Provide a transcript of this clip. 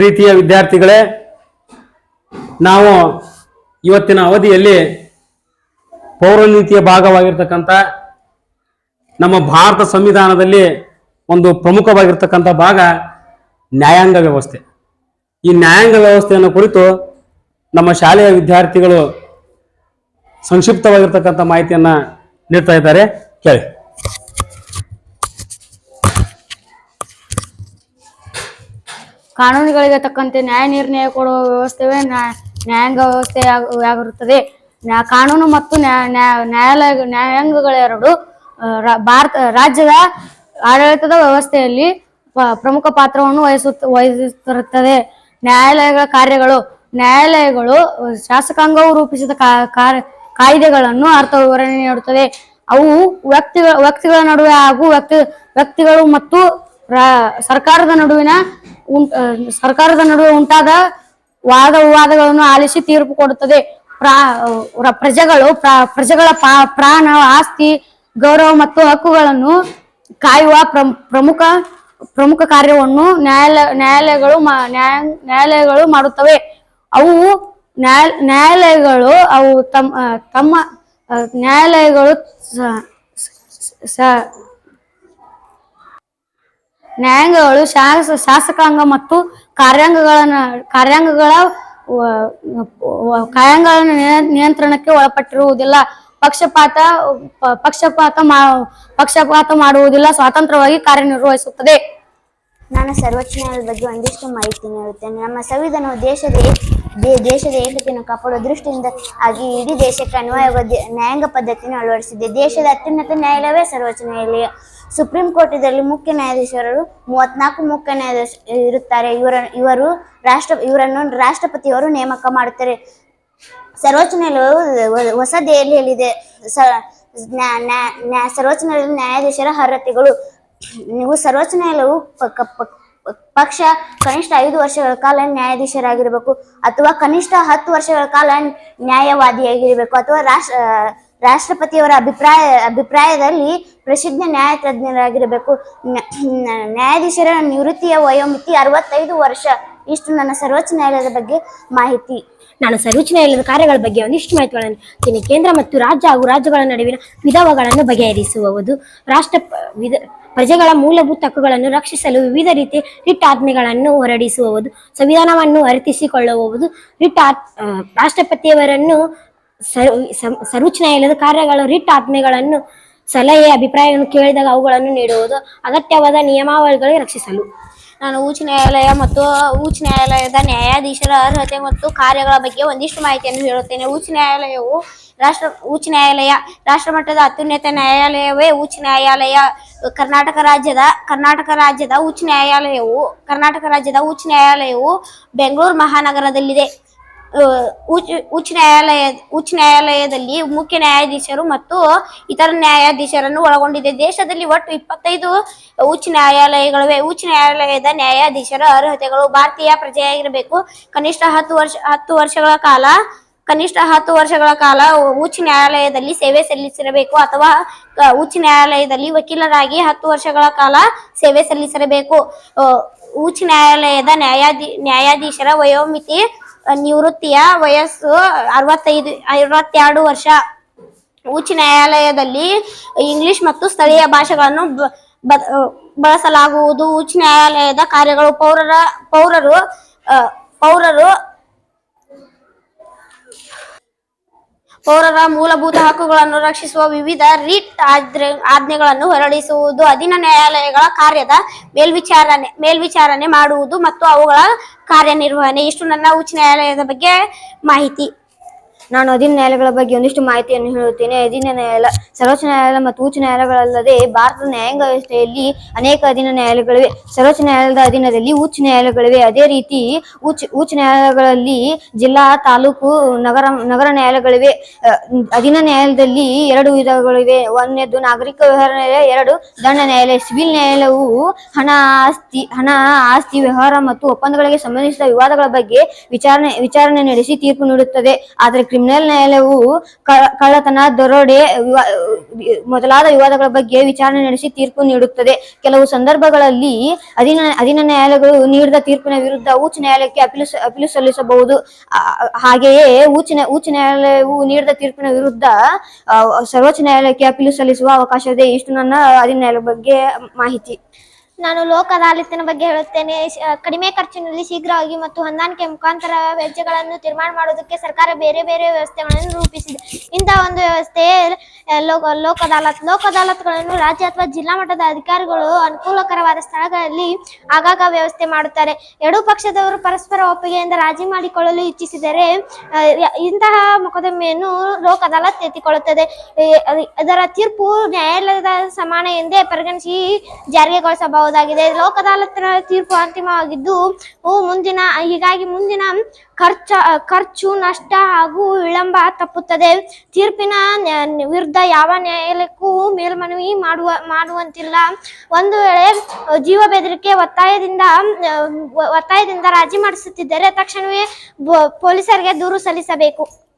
ಪ್ರೀತಿಯ ವಿದ್ಯಾರ್ಥಿಗಳೇ, ನಾವು ಇವತ್ತಿನ ಅವಧಿಯಲ್ಲಿ ಪೌರನೀತಿಯ ಭಾಗವಾಗಿರ್ತಕ್ಕಂಥ ನಮ್ಮ ಭಾರತ ಸಂವಿಧಾನದಲ್ಲಿ ಒಂದು ಪ್ರಮುಖವಾಗಿರ್ತಕ್ಕಂಥ ಭಾಗ ನ್ಯಾಯಾಂಗ ವ್ಯವಸ್ಥೆ. ಈ ನ್ಯಾಯಾಂಗ ವ್ಯವಸ್ಥೆಯನ್ನು ಕುರಿತು ನಮ್ಮ ಶಾಲೆಯ ವಿದ್ಯಾರ್ಥಿಗಳು ಸಂಕ್ಷಿಪ್ತವಾಗಿರ್ತಕ್ಕಂಥ ಮಾಹಿತಿಯನ್ನು ನೀಡ್ತಾ ಇದ್ದಾರೆ. ಕೇಳಿ. ಕಾನೂನುಗಳಿಗೆ ತಕ್ಕಂತೆ ನ್ಯಾಯ ನಿರ್ಣಯ ಕೊಡುವ ವ್ಯವಸ್ಥೆವೇ ನ್ಯಾ- ನ್ಯಾಯಾಂಗ ವ್ಯವಸ್ಥೆ ಆಗಿರುತ್ತದೆ. ಕಾನೂನು ಮತ್ತು ನ್ಯಾ- ನ್ಯಾ- ನ್ಯಾಯಾಲಯ ನ್ಯಾಯಾಂಗಗಳೆರಡು ಭಾರತ, ರಾಜ್ಯದ ಆಡಳಿತದ ವ್ಯವಸ್ಥೆಯಲ್ಲಿ ಪ್ರಮುಖ ಪಾತ್ರವನ್ನು ವಹಿಸುತ್ತ ವಹಿಸುತ್ತಿರುತ್ತದೆ. ನ್ಯಾಯಾಲಯಗಳ ಕಾರ್ಯಗಳು, ನ್ಯಾಯಾಲಯಗಳು ಶಾಸಕಾಂಗವು ರೂಪಿಸಿದ ಕಾಯ್ದೆಗಳನ್ನು ಅರ್ಥ ವಿವರಣೆ ನೀಡುತ್ತದೆ. ಅವು ವ್ಯಕ್ತಿಗಳ ವ್ಯಕ್ತಿಗಳ ನಡುವೆ ಹಾಗೂ ವ್ಯಕ್ತಿ, ವ್ಯಕ್ತಿಗಳು ಮತ್ತು ಸರ್ಕಾರದ ನಡುವಿನ ಸರ್ಕಾರದ ನಡುವೆ ಉಂಟಾದ ವಾದ ವಿವಾದಗಳನ್ನು ಆಲಿಸಿ ತೀರ್ಪು ಕೊಡುತ್ತದೆ. ಪ್ರಾ ಪ್ರಜೆಗಳು, ಪ್ರ- ಪ್ರಜೆಗಳ ಪ್ರಾಣ, ಆಸ್ತಿ, ಗೌರವ ಮತ್ತು ಹಕ್ಕುಗಳನ್ನು ಕಾಯುವ ಪ್ರಮುಖ ಪ್ರಮುಖ ಕಾರ್ಯವನ್ನು ನ್ಯಾಯಾಲಯ ನ್ಯಾಯಾಲಯಗಳು ನ್ಯಾಯಾಲಯಗಳು ಮಾಡುತ್ತವೆ. ಅವು ನ್ಯಾಯ, ನ್ಯಾಯಾಲಯಗಳು, ಅವು ತಮ್ಮ ತಮ್ಮ ನ್ಯಾಯಾಲಯಗಳು ನ್ಯಾಯಾಂಗಗಳು ಶಾಸ, ಶಾಸಕಾಂಗ ಮತ್ತು ಕಾರ್ಯಾಂಗಗಳನ್ನ, ಕಾರ್ಯಾಂಗಗಳ ಕಾರ್ಯಾಂಗಗಳ ನಿಯ- ನಿಯಂತ್ರಣಕ್ಕೆ ಒಳಪಟ್ಟಿರುವುದಿಲ್ಲ. ಪಕ್ಷಪಾತ ಪಕ್ಷಪಾತ ಪಕ್ಷಪಾತ ಮಾಡುವುದಿಲ್ಲ. ಸ್ವತಂತ್ರವಾಗಿ ಕಾರ್ಯನಿರ್ವಹಿಸುತ್ತದೆ. ನಾನು ಸರ್ವೋಚ್ಚ ನ್ಯಾಯಾಲಯದ ಬಗ್ಗೆ ಒಂದಿಷ್ಟು ಮಾಹಿತಿ ನೀಡುತ್ತೇನೆ. ನಮ್ಮ ಸಂವಿಧಾನವು ದೇಶದ ದೇಶದ ಏಕತೆಯನ್ನು ಕಾಪಾಡುವ ದೃಷ್ಟಿಯಿಂದ ಆಗಿ ಇಡೀ ದೇಶಕ್ಕೆ ಅನ್ವಯವಾಗುವ ನ್ಯಾಯಾಂಗ ಪದ್ಧತಿಯನ್ನು ಅಳವಡಿಸಿದೆ. ದೇಶದ ಅತ್ಯುನ್ನತ ನ್ಯಾಯಾಲಯವೇ ಸರ್ವೋಚ್ಚ ನ್ಯಾಯಾಲಯ. ಸುಪ್ರೀಂ ಕೋರ್ಟ್ ಮುಖ್ಯ ನ್ಯಾಯಾಧೀಶರು ಮೂವತ್ನಾಲ್ಕು ಮುಖ್ಯ ನ್ಯಾಯಾಧೀಶ ಇರುತ್ತಾರೆ. ಇವರ ಇವರು ರಾಷ್ಟ್ರ ಇವರನ್ನು ರಾಷ್ಟ್ರಪತಿಯವರು ನೇಮಕ ಮಾಡುತ್ತಾರೆ. ಸರ್ವೋಚ್ಚ ನ್ಯಾಯಾಲಯವು ಹೊಸ ದೆಹಲಿಯಲ್ಲಿದೆ. ಸರ್ವೋಚ್ಚ ನ್ಯಾಯಾಧೀಶರ ಅರ್ಹತೆಗಳು ನೀವು ಸರ್ವೋಚ್ಚ ನ್ಯಾಯಾಲಯವು ಪಕ್ಷ ಕನಿಷ್ಠ ಐದು ವರ್ಷಗಳ ಕಾಲ ನ್ಯಾಯಾಧೀಶರಾಗಿರಬೇಕು ಅಥವಾ ಕನಿಷ್ಠ ಹತ್ತು ವರ್ಷಗಳ ಕಾಲ ನ್ಯಾಯವಾದಿಯಾಗಿರಬೇಕು ಅಥವಾ ರಾಷ್ಟ್ರ ರಾಷ್ಟ್ರಪತಿಯವರ ಅಭಿಪ್ರಾಯ, ಅಭಿಪ್ರಾಯದಲ್ಲಿ ಪ್ರಸಿದ್ಧ ನ್ಯಾಯ ತಜ್ಞರಾಗಿರಬೇಕು ನ್ಯಾಯಾಧೀಶರ ನಿವೃತ್ತಿಯ ವಯೋಮಿತಿ ಅರವತ್ತೈದು ವರ್ಷ. ಇಷ್ಟು ನನ್ನ ಸರ್ವೋಚ್ಚ ನ್ಯಾಯಾಲಯದ ಬಗ್ಗೆ ಮಾಹಿತಿ. ನಾನು ಸರ್ವೋಚ್ಚ ನ್ಯಾಯಾಲಯದ ಕಾರ್ಯಗಳ ಬಗ್ಗೆ ಒಂದಿಷ್ಟು ಮಾಹಿತಿಗಳನ್ನು ನೀಡ್ತೀನಿ ಕೇಂದ್ರ ಮತ್ತು ರಾಜ್ಯ ಹಾಗೂ ರಾಜ್ಯಗಳ ನಡುವಿನ ವಿಧವಗಳನ್ನು ಬಗೆಹರಿಸುವುದು. ರಾಷ್ಟ್ರ ಪ್ರಜೆಗಳ ಮೂಲಭೂತ ಹಕ್ಕುಗಳನ್ನು ರಕ್ಷಿಸಲು ವಿವಿಧ ರೀತಿಯ ರಿಟ್ ಆಜ್ಞೆಗಳನ್ನು ಹೊರಡಿಸುವುದು ಸಂವಿಧಾನವನ್ನು ಅರ್ಥಿಸಿಕೊಳ್ಳುವುದು ರಿಟ್ ಆ- ಆ, ರಾಷ್ಟ್ರಪತಿಯವರನ್ನು ಸರ್ವೋಚ್ಚ ನ್ಯಾಯಾಲಯದ ಕಾರ್ಯಗಳು ರಿಟ್ ಆಜ್ಞೆಗಳನ್ನು ಸಲಹೆ ಅಭಿಪ್ರಾಯವನ್ನು ಕೇಳಿದಾಗ ಅವುಗಳನ್ನು ನೀಡುವುದು ಅಗತ್ಯವಾದ ನಿಯಮಾವಳಿಗಳಿಗೆ ರಕ್ಷಿಸಲು. ನಾನು ಉಚ್ಚ ನ್ಯಾಯಾಲಯ ಮತ್ತು ಉಚ್ಚ ನ್ಯಾಯಾಲಯದ ನ್ಯಾಯಾಧೀಶರ ಅರ್ಹತೆ ಮತ್ತು ಕಾರ್ಯಗಳ ಬಗ್ಗೆ ಒಂದಿಷ್ಟು ಮಾಹಿತಿಯನ್ನು ಹೇಳುತ್ತೇನೆ. ಉಚ್ಚ ನ್ಯಾಯಾಲಯವು ರಾಷ್ಟ್ರ, ಉಚ್ಚ ನ್ಯಾಯಾಲಯ, ರಾಷ್ಟ್ರ ಮಟ್ಟದ ಅತ್ಯುನ್ನತ ನ್ಯಾಯಾಲಯವೇ ಉಚ್ಚ ನ್ಯಾಯಾಲಯ. ಕರ್ನಾಟಕ ರಾಜ್ಯದ ಕರ್ನಾಟಕ ರಾಜ್ಯದ ಉಚ್ಚ ನ್ಯಾಯಾಲಯವು, ಕರ್ನಾಟಕ ರಾಜ್ಯದ ಉಚ್ಚ ನ್ಯಾಯಾಲಯವು ಬೆಂಗಳೂರು ಮಹಾನಗರದಲ್ಲಿದೆ. ಉಚ್ಚ ನ್ಯಾಯಾಲಯ ಉಚ್ಚ ನ್ಯಾಯಾಲಯದಲ್ಲಿ ಮುಖ್ಯ ನ್ಯಾಯಾಧೀಶರು ಮತ್ತು ಇತರ ನ್ಯಾಯಾಧೀಶರನ್ನು ಒಳಗೊಂಡಿದೆ. ದೇಶದಲ್ಲಿ ಒಟ್ಟು ಇಪ್ಪತ್ತೈದು ಉಚ್ಚ ನ್ಯಾಯಾಲಯಗಳಿವೆ. ಉಚ್ಚ ನ್ಯಾಯಾಲಯದ ನ್ಯಾಯಾಧೀಶರ ಅರ್ಹತೆಗಳು ಭಾರತೀಯ ಪ್ರಜೆಯಾಗಿರಬೇಕು. ಕನಿಷ್ಠ ಹತ್ತು ವರ್ಷ, ಹತ್ತು ವರ್ಷಗಳ ಕಾಲ, ಕನಿಷ್ಠ ಹತ್ತು ವರ್ಷಗಳ ಕಾಲ ಉಚ್ಚ ನ್ಯಾಯಾಲಯದಲ್ಲಿ ಸೇವೆ ಸಲ್ಲಿಸಿರಬೇಕು ಅಥವಾ ಉಚ್ಚ ನ್ಯಾಯಾಲಯದಲ್ಲಿ ವಕೀಲರಾಗಿ ಹತ್ತು ವರ್ಷಗಳ ಕಾಲ ಸೇವೆ ಸಲ್ಲಿಸಿರಬೇಕು. ಉಚ್ಚ ನ್ಯಾಯಾಲಯದ ನ್ಯಾಯಾಧಿ, ನ್ಯಾಯಾಧೀಶರ ವಯೋಮಿತಿ ನಿವೃತ್ತಿಯ ವಯಸ್ಸು ಅರವತ್ತೈದು, ಅರವತ್ತೆರಡು ವರ್ಷ. ಉಚ್ಚ ನ್ಯಾಯಾಲಯದಲ್ಲಿ ಇಂಗ್ಲಿಷ್ ಮತ್ತು ಸ್ಥಳೀಯ ಭಾಷೆಗಳನ್ನು ಬಳಸಲಾಗುವುದು. ಉಚ್ಚ ನ್ಯಾಯಾಲಯದ ಕಾರ್ಯಗಳು ಪೌರರ, ಪೌರರು ಪೌರರು ಪೌರರ ಮೂಲಭೂತ ಹಕ್ಕುಗಳನ್ನು ರಕ್ಷಿಸುವ ವಿವಿಧ ರಿಟ್ ಆಜ್ಞೆಗಳನ್ನು ಹೊರಡಿಸುವುದು, ಅಧೀನ ನ್ಯಾಯಾಲಯಗಳ ಕಾರ್ಯದ ಮೇಲ್ವಿಚಾರಣೆ ಮೇಲ್ವಿಚಾರಣೆ ಮಾಡುವುದು ಮತ್ತು ಅವುಗಳ ಕಾರ್ಯನಿರ್ವಹಣೆ. ಇಷ್ಟು ನನ್ನ ಉಚ್ಚ ನ್ಯಾಯಾಲಯದ ಬಗ್ಗೆ ಮಾಹಿತಿ. ನಾನು ಅಧೀನ ನ್ಯಾಯಾಲಯಗಳ ಬಗ್ಗೆ ಒಂದಿಷ್ಟು ಮಾಹಿತಿಯನ್ನು ಹೇಳುತ್ತೇನೆ. ಅಧೀನ ನ್ಯಾಯಾಲಯ, ಸರ್ವೋಚ್ಚ ನ್ಯಾಯಾಲಯ ಮತ್ತು ಉಚ್ಚ ನ್ಯಾಯಾಲಯಗಳಲ್ಲದೆ ಭಾರತದ ನ್ಯಾಯಾಂಗ ವ್ಯವಸ್ಥೆಯಲ್ಲಿ ಅನೇಕ ಅಧೀನ ನ್ಯಾಯಾಲಯಗಳಿವೆ. ಸರ್ವೋಚ್ಚ ನ್ಯಾಯಾಲಯದ ಅಧೀನದಲ್ಲಿ ಉಚ್ಚ ನ್ಯಾಯಾಲಯಗಳಿವೆ. ಅದೇ ರೀತಿ ಉಚ್ಚ ಉಚ್ಚ ನ್ಯಾಯಾಲಯಗಳಲ್ಲಿ ಜಿಲ್ಲಾ, ತಾಲೂಕು, ನಗರ ನಗರ ನ್ಯಾಯಾಲಯಗಳಿವೆ. ಅಧೀನ ನ್ಯಾಯಾಲಯದಲ್ಲಿ ಎರಡು ವಿಧಗಳಿವೆ. ಒಂದನೇದು ನಾಗರಿಕ ವ್ಯವಹಾರ ನ್ಯಾಯಾಲಯ, ಎರಡು ದಂಡ ನ್ಯಾಯಾಲಯ. ಸಿವಿಲ್ ನ್ಯಾಯಾಲಯವು ಹಣ ಆಸ್ತಿ ಹಣ ಆಸ್ತಿ ವ್ಯವಹಾರ ಮತ್ತು ಒಪ್ಪಂದಗಳಿಗೆ ಸಂಬಂಧಿಸಿದ ವಿವಾದಗಳ ಬಗ್ಗೆ ವಿಚಾರಣೆ ವಿಚಾರಣೆ ನಡೆಸಿ ತೀರ್ಪು ನೀಡುತ್ತದೆ. ಆದರೆ ಕ್ರಿಮಿನಲ್ ನ್ಯಾಯಾಲಯವು ಕಳ್ಳತನ, ದರೋಡೆ ಮೊದಲಾದ ವಿವಾದಗಳ ಬಗ್ಗೆ ವಿಚಾರಣೆ ನಡೆಸಿ ತೀರ್ಪು ನೀಡುತ್ತದೆ. ಕೆಲವು ಸಂದರ್ಭಗಳಲ್ಲಿ ಅಧೀನ ಅಧೀನ ನ್ಯಾಯಾಲಯಗಳು ನೀಡಿದ ತೀರ್ಪಿನ ವಿರುದ್ಧ ಉಚ್ಚ ನ್ಯಾಯಾಲಯಕ್ಕೆ ಅಪೀಲು ಅಪೀಲು ಸಲ್ಲಿಸಬಹುದು. ಹಾಗೆಯೇ ಉಚ್ಚ ಉಚ್ಚ ನ್ಯಾಯಾಲಯವು ನೀಡಿದ ತೀರ್ಪಿನ ವಿರುದ್ಧ ಸರ್ವೋಚ್ಚ ನ್ಯಾಯಾಲಯಕ್ಕೆ ಅಪೀಲು ಸಲ್ಲಿಸುವ ಅವಕಾಶವಿದೆ. ಇಷ್ಟು ನನ್ನ ಅಧೀನ ನ್ಯಾಯಾಲಯ ಬಗ್ಗೆ ಮಾಹಿತಿ. ನಾನು ಲೋಕ ಅದಾಲತಿನ ಬಗ್ಗೆ ಹೇಳುತ್ತೇನೆ. ಕಡಿಮೆ ಖರ್ಚಿನಲ್ಲಿ ಶೀಘ್ರವಾಗಿ ಮತ್ತು ಹೊಂದಾಣಿಕೆ ಮುಖಾಂತರ ವೆಚ್ಚಗಳನ್ನು ತೀರ್ಮಾನ ಮಾಡುವುದಕ್ಕೆ ಸರ್ಕಾರ ಬೇರೆ ಬೇರೆ ವ್ಯವಸ್ಥೆಗಳನ್ನು ರೂಪಿಸಿದೆ. ಇಂತಹ ಒಂದು ವ್ಯವಸ್ಥೆ ಲೋಕ ಲೋಕ ಅದಾಲತ್ ಲೋಕ ಅದಾಲತ್ಗಳನ್ನು ರಾಜ್ಯ ಅಥವಾ ಜಿಲ್ಲಾ ಮಟ್ಟದ ಅಧಿಕಾರಿಗಳು ಅನುಕೂಲಕರವಾದ ಸ್ಥಳಗಳಲ್ಲಿ ಆಗಾಗ ವ್ಯವಸ್ಥೆ ಮಾಡುತ್ತಾರೆ. ಎರಡೂ ಪಕ್ಷದವರು ಪರಸ್ಪರ ಒಪ್ಪಿಗೆಯಿಂದ ರಾಜಿ ಮಾಡಿಕೊಳ್ಳಲು ಇಚ್ಛಿಸಿದರೆ ಇಂತಹ ಮೊಕದ್ದಮೆಯನ್ನು ಲೋಕ ಅದಾಲತ್ ಎತ್ತಿಕೊಳ್ಳುತ್ತದೆ ಅದರ ತೀರ್ಪು ನ್ಯಾಯಾಲಯದ ಸಮಾನ ಎಂದೇ ಪರಿಗಣಿಸಿ ಜಾರಿಗೆಗೊಳಿಸಬಹುದಾಗಿದೆ ಲೋಕ ಅದಾಲತ್ನ ತೀರ್ಪು ಅಂತಿಮವಾಗಿದ್ದು ಮುಂದಿನ, ಹೀಗಾಗಿ ಮುಂದಿನ ಖರ್ಚ, ಖರ್ಚು, ನಷ್ಟ ಹಾಗೂ ವಿಳಂಬ ತಪ್ಪುತ್ತದೆ. ತೀರ್ಪಿನ ವಿರುದ್ಧ ಯಾವ ನ್ಯಾಯಾಲಯಕ್ಕೂ ಮೇಲ್ಮನವಿ ಮಾಡುವ, ಮಾಡುವಂತಿಲ್ಲ. ಒಂದು ವೇಳೆ ಜೀವ ಬೆದರಿಕೆ ಒತ್ತಾಯದಿಂದ ಒತ್ತಾಯದಿಂದ ರಾಜಿ ಮಾಡಿಸುತ್ತಿದ್ದರೆ ತಕ್ಷಣವೇ ಪೊಲೀಸರಿಗೆ ದೂರು ಸಲ್ಲಿಸಬೇಕು.